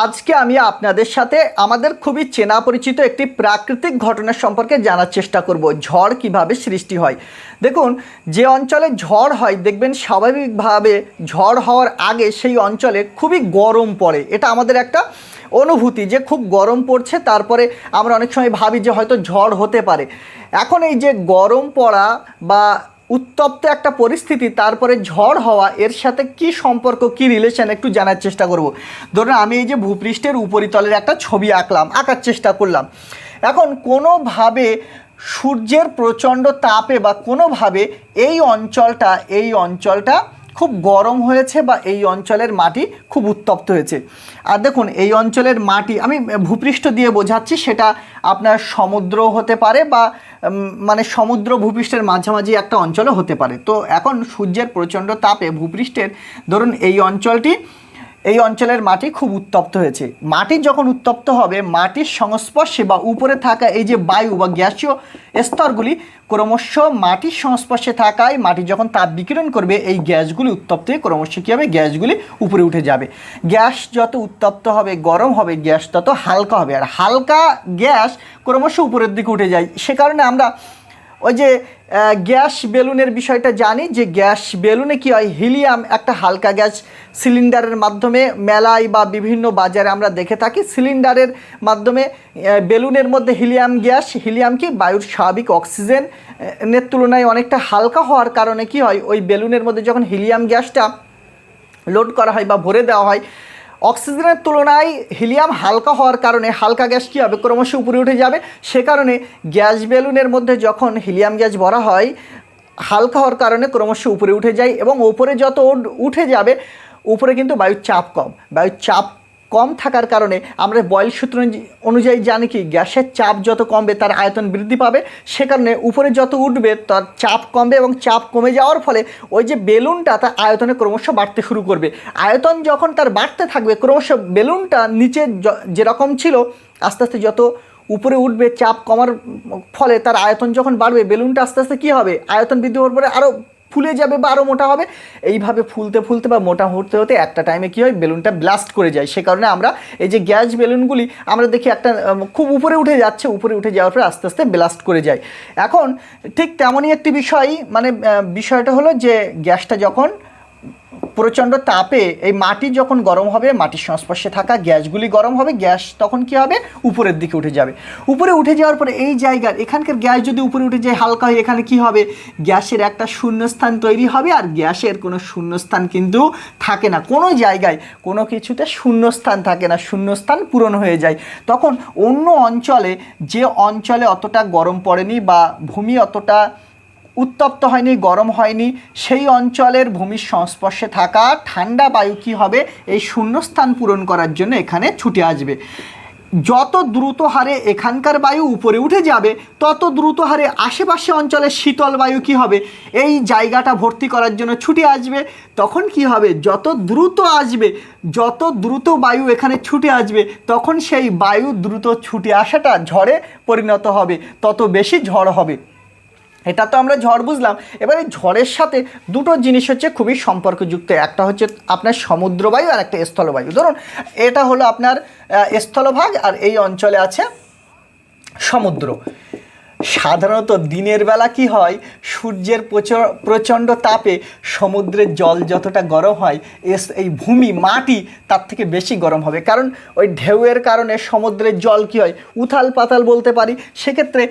আজকে আমি আপনাদের সাথে আমাদের খুবই চেনা পরিচিত একটি প্রাকৃতিক ঘটনা সম্পর্কে জানার চেষ্টা করব, ঝড় কীভাবে সৃষ্টি হয়। দেখুন, যে অঞ্চলে ঝড় হয়, দেখবেন স্বাভাবিকভাবে ঝড় হওয়ার আগে সেই অঞ্চলে খুবই গরম পড়ে। এটা আমাদের একটা অনুভূতি যে খুব গরম পড়ছে, তারপরে আমরা অনেক সময় ভাবি যে হয়তো ঝড় হতে পারে। এখন এই যে গরম পড়া বা উত্তপ্ত একটা পরিস্থিতি, তারপরে ঝড় হওয়া, এর সাথে কি সম্পর্ক, কি রিলেশন একটু জানার চেষ্টা করব। ধরুন আমি এই যে ভূপৃষ্ঠের উপরিতলের একটা ছবি আঁকলাম, আঁকার চেষ্টা করলাম। এখন কোনোভাবে সূর্যের প্রচণ্ড তাপে বা কোনোভাবে এই অঞ্চলটা এই অঞ্চলটা খুব গরম হয়েছে বা এই অঞ্চলের মাটি খুব উত্তপ্ত হয়েছে। আর দেখুন, এই অঞ্চলের মাটি, আমি ভূপৃষ্ঠ দিয়ে বোঝাচ্ছি, সেটা আপনার সমুদ্র হতে পারে বা মানে সমুদ্র ভূপৃষ্ঠের মাঝামাঝি একটা অঞ্চলও হতে পারে। তো এখন সূর্যের প্রচণ্ড তাপে ভূপৃষ্ঠের, ধরুন এই অঞ্চলটি এই অঞ্চলের মাটি খুব উত্তপ্ত হয়েছে। মাটি যখন উত্তপ্ত হবে, মাটির সংস্পর্শে বা উপরে থাকা এই যে বায়ু বা গ্যাসীয় স্তরগুলি ক্রমশ মাটির সংস্পর্শে থাকায় মাটি যখন তাপ বিকিরণ করবে, এই গ্যাসগুলি উত্তপ্ত হয়ে ক্রমশ কী হবে? গ্যাসগুলি উপরে উঠে যাবে। গ্যাস যত উত্তপ্ত হবে, গরম হবে, গ্যাস তত হালকা হবে। আর হালকা গ্যাস ক্রমশ উপরের দিকে উঠে যায়। সে কারণে আমরা ওই যে গ্যাস বেলুনের বিষয়টা জানি, যে গ্যাস বেলুনে কি হয়? হিলিয়াম একটা হালকা গ্যাস সিলিন্ডারের মাধ্যমে মেলায় বা বিভিন্ন বাজারে আমরা দেখে থাকি। সিলিন্ডারের মাধ্যমে বেলুনের মধ্যে হিলিয়াম গ্যাস, হিলিয়াম কি? বায়ুর স্বাভাবিক অক্সিজেন এর তুলনায় অনেকটা হালকা হওয়ার কারণে কি হয়? ওই বেলুনের মধ্যে যখন হিলিয়াম গ্যাসটা লোড করা হয় বা ভরে দেওয়া হয় অক্সিজেনের তুলনায় হিলিয়াম হালকা হওয়ার কারণে হালকা গ্যাস কী হবে ক্রমশ উপরে উঠে যাবে? সে কারণে গ্যাস বেলুনের মধ্যে যখন হিলিয়াম গ্যাস ভরা হয়, হালকা হওয়ার কারণে ক্রমশ উপরে উঠে যায় এবং উপরে যত উঠে যাবে, উপরে কিন্তু বায়ুর চাপ কম। বায়ুর চাপ কম থাকার কারণে আমরা বয়েল সূত্র অনুযায়ী- জানি কি, গ্যাসের চাপ যত কমবে তার আয়তন বৃদ্ধি পাবে। সে কারণে উপরে যত উঠবে তার চাপ কমবে এবং চাপ কমে যাওয়ার ফলে ওই যে বেলুনটা তার আয়তনে ক্রমশ বাড়তে শুরু করবে। আয়তন যখন তার বাড়তে থাকবে, ক্রমশ বেলুনটা নিচে যেরকম ছিল, আস্তে আস্তে যত উপরে উঠবে, চাপ কমার ফলে তার আয়তন যখন বাড়বে, বেলুনটা আস্তে আস্তে কী হবে? আয়তন বৃদ্ধি হওয়ার পরে আরও ফুলে যাবে বা আরও মোটা হবে। এইভাবে ফুলতে ফুলতে বা মোটা হতে হতে একটা টাইমে কী হয়? বেলুনটা ব্লাস্ট করে যায়। সে কারণে আমরা এই যে গ্যাস বেলুনগুলি, আমরা দেখি একটা খুব উপরে উঠে যাচ্ছে। উপরে উঠে যাওয়ার পরে আস্তে আস্তে ব্লাস্ট করে যায়। এখন ঠিক তেমনই একটি বিষয় মানে বিষয়টা হলো যে গ্যাসটা যখন প্রচণ্ড তাপে এই মাটি যখন গরম হবে, মাটির সংস্পর্শে থাকা গ্যাসগুলি গরম হবে, গ্যাস তখন কি হবে? উপরের দিকে উঠে যাবে। উপরে উঠে যাওয়ার পরে এই জায়গার, এখানকার গ্যাস যদি উপরে উঠে যায়, হালকা হয়ে এখানে কি হবে? গ্যাসের একটা শূন্যস্থান তৈরি হবে আর গ্যাসের কোনো শূন্যস্থান কিন্তু থাকে না। কোনো জায়গায় কোনো কিছুতে শূন্যস্থান থাকে না, শূন্যস্থান পূরণ হয়ে যায়। তখন অন্য অঞ্চলে যে অঞ্চলে অতটা গরম পড়েনি বা ভূমি অতটা উত্তপ্ত হয়নি, গরম হয়নি, সেই অঞ্চলের ভূমির সংস্পর্শে থাকা ঠান্ডা বায়ু কী হবে? এই শূন্যস্থান পূরণ করার জন্য এখানে ছুটে আসবে। যত দ্রুত হারে এখানকার বায়ু উপরে উঠে যাবে, তত দ্রুত হারে আশেপাশে অঞ্চলের শীতল বায়ু কী হবে? এই জায়গাটা ভর্তি করার জন্য ছুটে আসবে। তখন কি হবে? যত দ্রুত আসবে, যত দ্রুত বায়ু এখানে ছুটে আসবে, তখন সেই বায়ু দ্রুত ছুটে আসাটা ঝড়ে পরিণত হবে। তত বেশি ঝড় হবে। এটা তো আমরা ঝড় বুঝলাম। এবারে ঝড়ের সাথে দুটো জিনিস হচ্ছে খুবই সম্পর্কযুক্ত। একটা হচ্ছে আপনার সমুদ্রবায়ু আর একটা স্থলবায়ু। ধরুন, এটা হলো আপনার স্থলভাগ আর এই অঞ্চলে আছে সমুদ্র। সাধারণত দিনের বেলা কি হয়? সূর্যের প্রচ- প্রচণ্ড তাপে সমুদ্রের জল যতটা গরম হয়, এস- এই ভূমি, মাটি তার থেকে বেশি গরম হবে। কারণ ওই ঢেউয়ের কারণে সমুদ্রের জল কি হয়? উথাল পাতাল বলতে পারি। সেক্ষেত্রে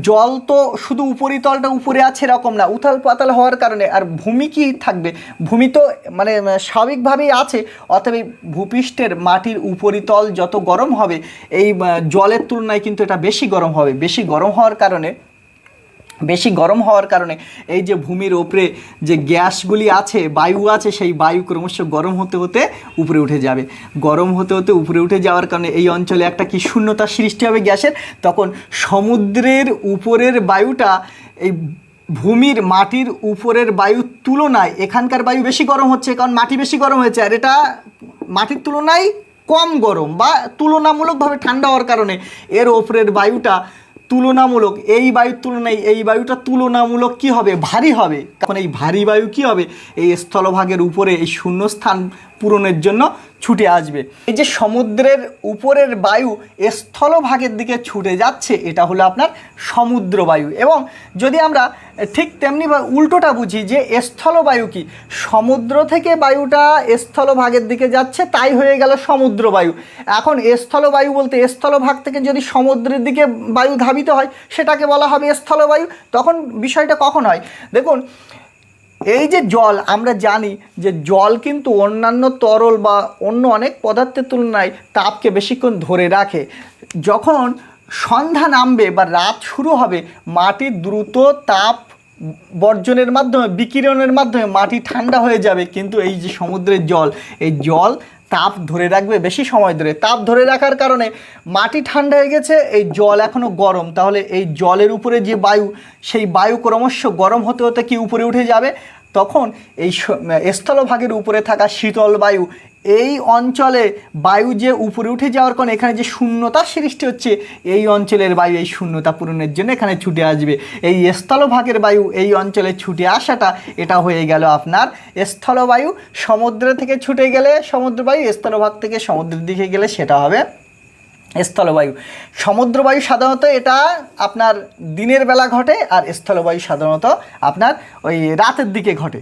জল তো শুধু উপরিতলটা উপরে আছে এরকম না। উথাল পাতাল হওয়ার কারণে আর ভূমি কি থাকবে? ভূমি তো মানে স্বাভাবিকভাবেই আছে। অতএব ভূপৃষ্ঠের মাটির উপরিতল যত গরম হবে, এই জলের তুলনায় কিন্তু এটা বেশি গরম হবে। বেশি গরম হওয়ার কারণে, বেশি গরম হওয়ার কারণে এই যে ভূমির ওপরে যে গ্যাসগুলি আছে, বায়ু আছে, সেই বায়ু ক্রমশ গরম হতে হতে উপরে উঠে যাবে। গরম হতে হতে উপরে উঠে যাওয়ার কারণে এই অঞ্চলে একটা কি শূন্যতার সৃষ্টি হবে গ্যাসের? তখন সমুদ্রের উপরের বায়ুটা এই ভূমির মাটির উপরের বায়ুর তুলনায় এখানকার বায়ু বেশি গরম হচ্ছে, কারণ মাটি বেশি গরম হয়েছে, আর এটা মাটির তুলনায় কম গরম বা তুলনামূলকভাবে ঠান্ডা হওয়ার কারণে এর ওপরের বায়ুটা তুলনামূলক, এই বায়ুর তুলনায় এই বায়ুটা তুলনামূলক কি হবে? ভারী হবে। কারণ এই ভারী বায়ু কি হবে? এই স্থলভাগের উপরে এই শূন্যস্থান পূরণের জন্য ছুটে আসবে। এই যে সমুদ্রের উপরের বায়ু স্থলভাগের দিকে ছুটে যাচ্ছে, এটা হলো আপনার সমুদ্র বায়ু এবং যদি আমরা ঠিক তেমনি উল্টোটা বুঝি যে স্থলবায়ু কি, সমুদ্র থেকে বায়ুটা স্থলভাগের দিকে যাচ্ছে, তাই হয়ে গেল সমুদ্র বায়ু এখন স্থলবায়ু বলতে স্থলভাগ থেকে যদি সমুদ্রের দিকে বায়ু ধাবিত হয়, সেটাকে বলা হবে স্থলবায়ু। তখন বিষয়টা কখন হয়? দেখুন এই যে জল, আমরা জানি যে জল কিন্তু অন্যান্য তরল বা অন্য অনেক পদার্থের তুলনায় তাপকে বেশিক্ষণ ধরে রাখে। যখন সন্ধ্যা নামবে বা রাত শুরু হবে মাটির দ্রুত তাপ বর্জনের মাধ্যমে, বিকিরণের মাধ্যমে মাটি ঠান্ডা হয়ে যাবে। কিন্তু এই যে সমুদ্রের জল, এই জল তাপ ধরে রাখবে, বেশি সময় ধরে। তাপ ধরে রাখার কারণে মাটি ঠান্ডা হয়ে গেছে, এই জল এখনও গরম। তাহলে এই জলের উপরে যে বায়ু, সেই বায়ু ক্রমশ গরম হতে হতে কি উপরে উঠে যাবে? তখন এই স্থলভাগের উপরে থাকা শীতল বায়ু এই অঞ্চলে বায়ু যে উপরে উঠে যাওয়ার কারণে এখানে যে শূন্যতা সৃষ্টি হচ্ছে, এই অঞ্চলের বায়ু এই শূন্যতা পূরণের জন্য এখানে ছুটে আসবে। এই স্থলভাগের বায়ু এই অঞ্চলে ছুটে আসাটা, এটা হয়ে গেল আপনার স্থলবায়ু। সমুদ্র থেকে ছুটে গেলে সমুদ্র বায়ু স্থলভাগ থেকে সমুদ্রের দিকে গেলে সেটা হবে স্থলবায়ু। সমুদ্রবায়ু সাধারণত এটা আপনার দিনের বেলা ঘটে আর স্থলবায়ু সাধারণত আপনার ওই রাতের দিকে ঘটে।